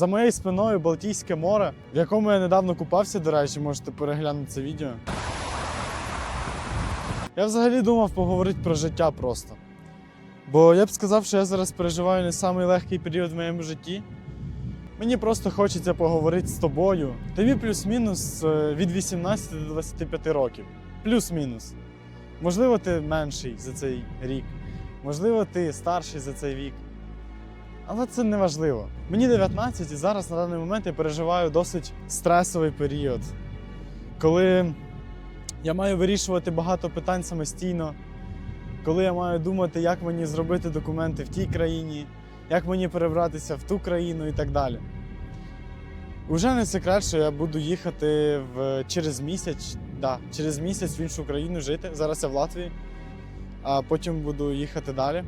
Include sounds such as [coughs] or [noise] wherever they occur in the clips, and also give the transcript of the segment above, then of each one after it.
За моєю спиною Балтійське море, в якому я недавно купався, до речі, можете переглянути це відео. Я взагалі думав поговорити про життя просто. Бо я б сказав, що я зараз переживаю не самий легкий період в моєму житті. Мені просто хочеться поговорити з тобою. Тобі плюс-мінус е, від 18 до 25 років. Плюс-мінус. Можливо, ти менший за цей рік, можливо, ти старший за цей вік. Але це не важливо. Мені 19 і зараз на даний момент я переживаю досить стресовий період, коли я маю вирішувати багато питань самостійно, коли я маю думати, як мені зробити документи в тій країні, як мені перебратися в ту країну і так далі. Уже не секрет, що я буду їхати в, через місяць, да, через місяць в іншу країну жити. Зараз я в Латвії, а потім буду їхати далі.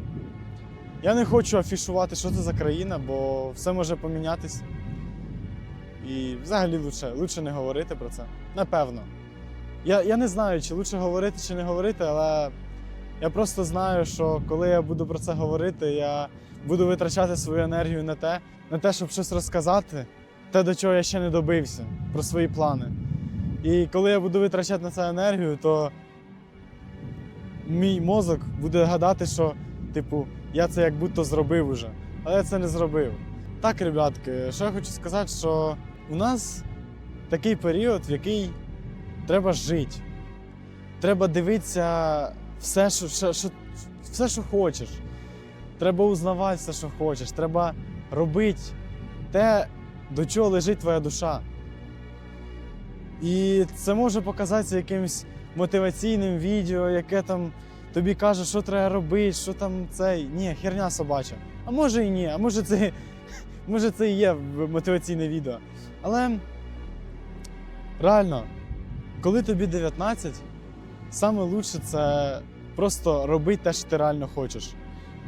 Я не хочу афішувати, що це за країна, бо все може помінятись. І взагалі лучше, лучше не говорити про це. Напевно. Я, я не знаю, чи лучше говорити, чи не говорити, але я просто знаю, що коли я буду про це говорити, я буду витрачати свою енергію на те, на те, щоб щось розказати, те, до чого я ще не добився, про свої плани. І коли я буду витрачати на це енергію, то мій мозок буде гадати, що, типу, я це як будто зробив уже. Але я це не зробив. Так, ребятки, що я хочу сказати, що у нас такий період, в який треба жити. Треба дивитися все, що, що, що, все, що хочеш. Треба узнавати все, що хочеш. Треба робити те, до чого лежить твоя душа. І це може показатися якимось мотиваційним відео, яке там тобі каже, що треба робити, що там цей. Ні, херня собача. А може і ні, а може це, [laughs] може це і є мотиваційне відео. Але реально, коли тобі 19, саме лучше це просто робити те, що ти реально хочеш.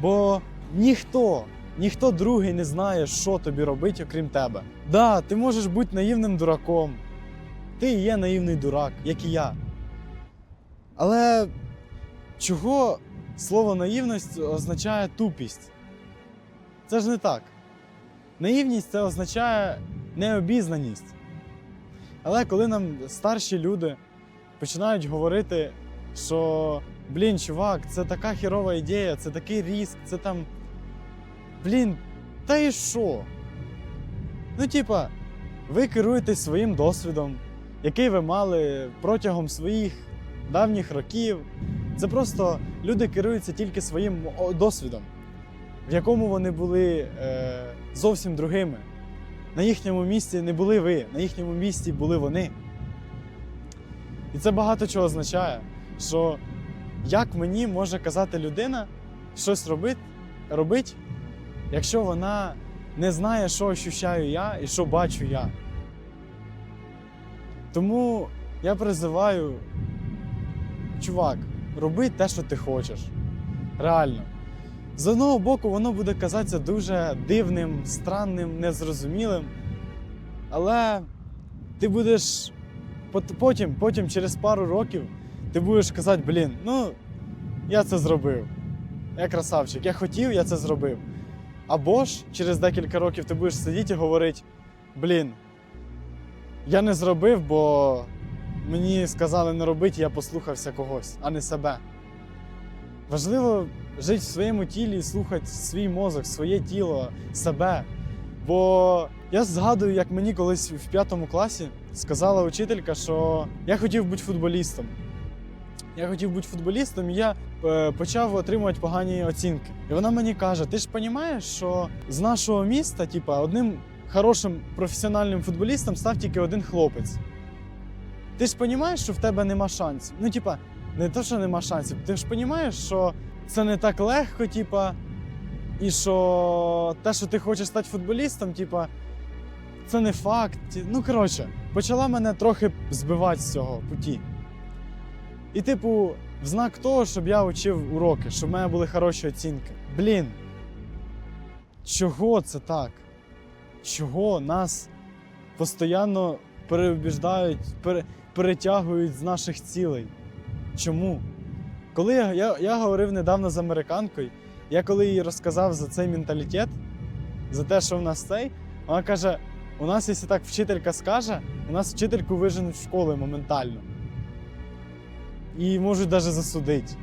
Бо ніхто, ніхто другий не знає, що тобі робити, окрім тебе. Да, ти можеш бути наївним дураком. Ти є наївний дурак, як і я. Але чого слово наївність означає тупість? Це ж не так. Наївність це означає необізнаність. Але коли нам старші люди починають говорити, що блін, чувак, це така хірова ідея, це такий ріск, це там. Блін, та і що? Ну, типа, ви керуєтесь своїм досвідом, який ви мали протягом своїх давніх років. Це просто люди керуються тільки своїм досвідом, в якому вони були е, зовсім другими. На їхньому місці не були ви, на їхньому місці були вони. І це багато чого означає, що як мені може казати людина щось робити, робить, якщо вона не знає, що ощущаю я і що бачу я. Тому я призиваю, чувак, роби те, що ти хочеш. Реально. З одного боку, воно буде казатися дуже дивним, странним, незрозумілим. Але ти будеш потім, потім, через пару років, ти будеш казати, блін, ну, я це зробив. Я красавчик, я хотів, я це зробив. Або ж через декілька років ти будеш сидіти і говорити: блін, я не зробив, бо мені сказали не робити, я послухався когось, а не себе. Важливо жити в своєму тілі і слухати свій мозок, своє тіло, себе. Бо я згадую, як мені колись в п'ятому класі сказала учителька, що я хотів бути футболістом. Я хотів бути футболістом, і я е, почав отримувати погані оцінки. І вона мені каже: ти ж розумієш, що з нашого міста, типа, одним хорошим професіональним футболістом став тільки один хлопець. Ти ж розумієш, що в тебе нема шансів. Ну, типа, не то, що нема шансів, ти ж розумієш, що це не так легко, типа, і що те, що ти хочеш стати футболістом, типа, це не факт. Ну, коротше, почала мене трохи збивати з цього путі. І, типу, в знак того, щоб я учив уроки, щоб в мене були хороші оцінки. Блін. Чого це так? Чого нас постійно переубіждають, пере, перетягують з наших цілей? Чому? Коли я, я, я говорив недавно з американкою, я коли їй розказав за цей менталітет, за те, що в нас цей, Вона каже: у нас, якщо так вчителька скаже, у нас вчительку виженуть з школи моментально. І можуть навіть засудити.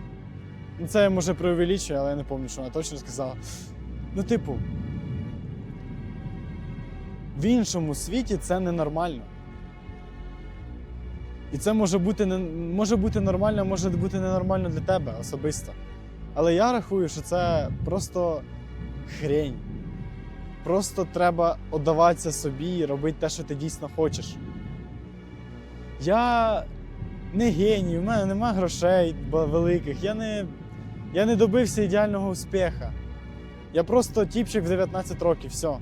Ну, це я може преувеличую, але я не пам'ятаю, що вона точно сказала. Ну, типу, в іншому світі це ненормально. І це може бути, не, може бути нормально, може бути ненормально для тебе особисто. Але я рахую, що це просто хрень. Просто треба віддаватися собі і робити те, що ти дійсно хочеш. Я не геній, у мене немає грошей великих, я не, я не добився ідеального успіха. Я просто тіпчик в 19 років, все.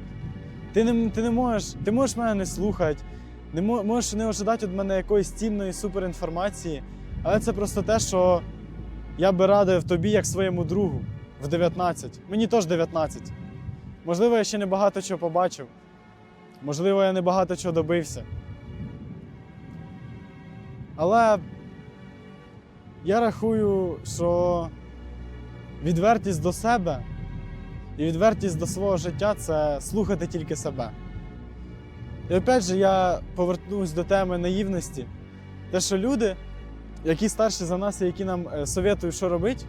Ти не, ти не можеш, ти можеш мене не слухати, не можеш не ожидати від мене якоїсь цінної суперінформації, але це просто те, що я би радив тобі як своєму другу в 19. Мені теж 19. Можливо, я ще не багато чого побачив. Можливо, я не багато чого добився. Але я рахую, що відвертість до себе і відвертість до свого життя це слухати тільки себе. І опять же, я повернусь до теми наївності. Те, що люди, які старші за нас і які нам е, советують, що робити,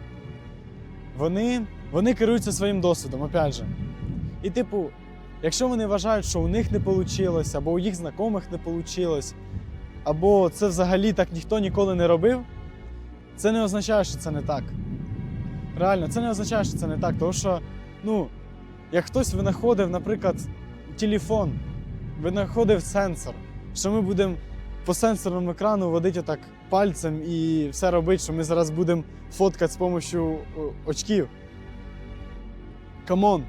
вони, вони керуються своїм досвідом, опять же. І, типу, якщо вони вважають, що у них не вийшло, або у їх знайомих не вийшло, або це взагалі так ніхто ніколи не робив, це не означає, що це не так. Реально, це не означає, що це не так. Тому що, ну, як хтось винаходив, наприклад, телефон, винаходив сенсор, що ми будемо по сенсорному екрану водити отак пальцем і все робити, що ми зараз будемо фоткати з допомогою очків. Камон,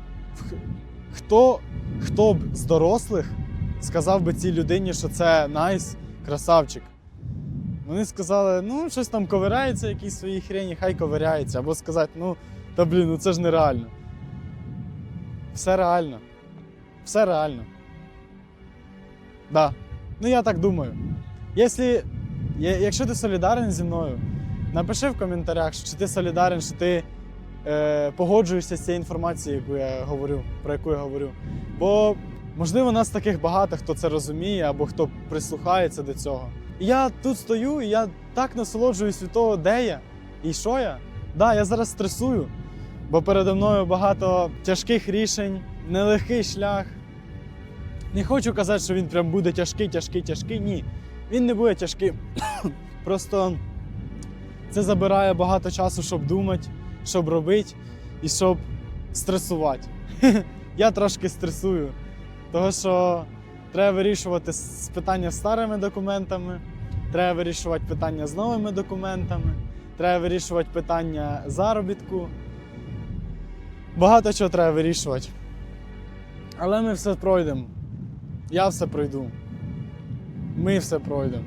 хто, хто б з дорослих сказав би цій людині, що це найс, красавчик? Вони сказали, ну, щось там ковиряється, якісь свої хрені, хай ковиряється. Або сказати, ну, та блін, ну це ж нереально. Все реально. Все реально. Да. Ну, я так думаю. Якщо, якщо ти солідарен зі мною, напиши в коментарях, чи ти солідарен, що ти е, погоджуєшся з цією інформацією, яку я говорю, про яку я говорю. Бо, можливо, нас таких багато, хто це розуміє або хто прислухається до цього. І я тут стою, і я так насолоджуюсь від того, де я і що я. Да, я зараз стресую, бо передо мною багато тяжких рішень, нелегкий шлях. Не хочу казати, що він прям буде тяжкий, тяжкий, тяжкий. Ні. Він не буде тяжким. [coughs] Просто це забирає багато часу, щоб думати, щоб робити і щоб стресувати. [laughs] Я трошки стресую, тому що треба вирішувати питання з старими документами, треба вирішувати питання з новими документами, треба вирішувати питання заробітку. Багато чого треба вирішувати. Але ми все пройдемо. Я все пройду. Ми все пройдемо.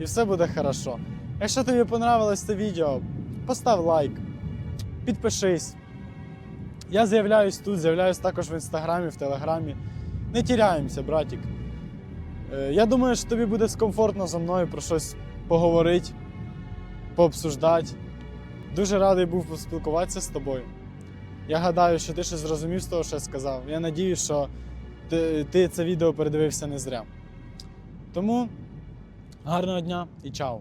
І все буде хорошо. Якщо тобі понравилось це відео, постав лайк, підпишись. Я з'являюсь тут, з'являюсь також в інстаграмі, в телеграмі. Не тіряємося, братік. Е, Я думаю, що тобі буде скомфортно зі мною про щось поговорити, пообсуждати. Дуже радий був поспілкуватися з тобою. Я гадаю, що ти щось зрозумів з того, що я сказав. Я надію, що ти це відео передивився не зря. Тому гарного дня і чао!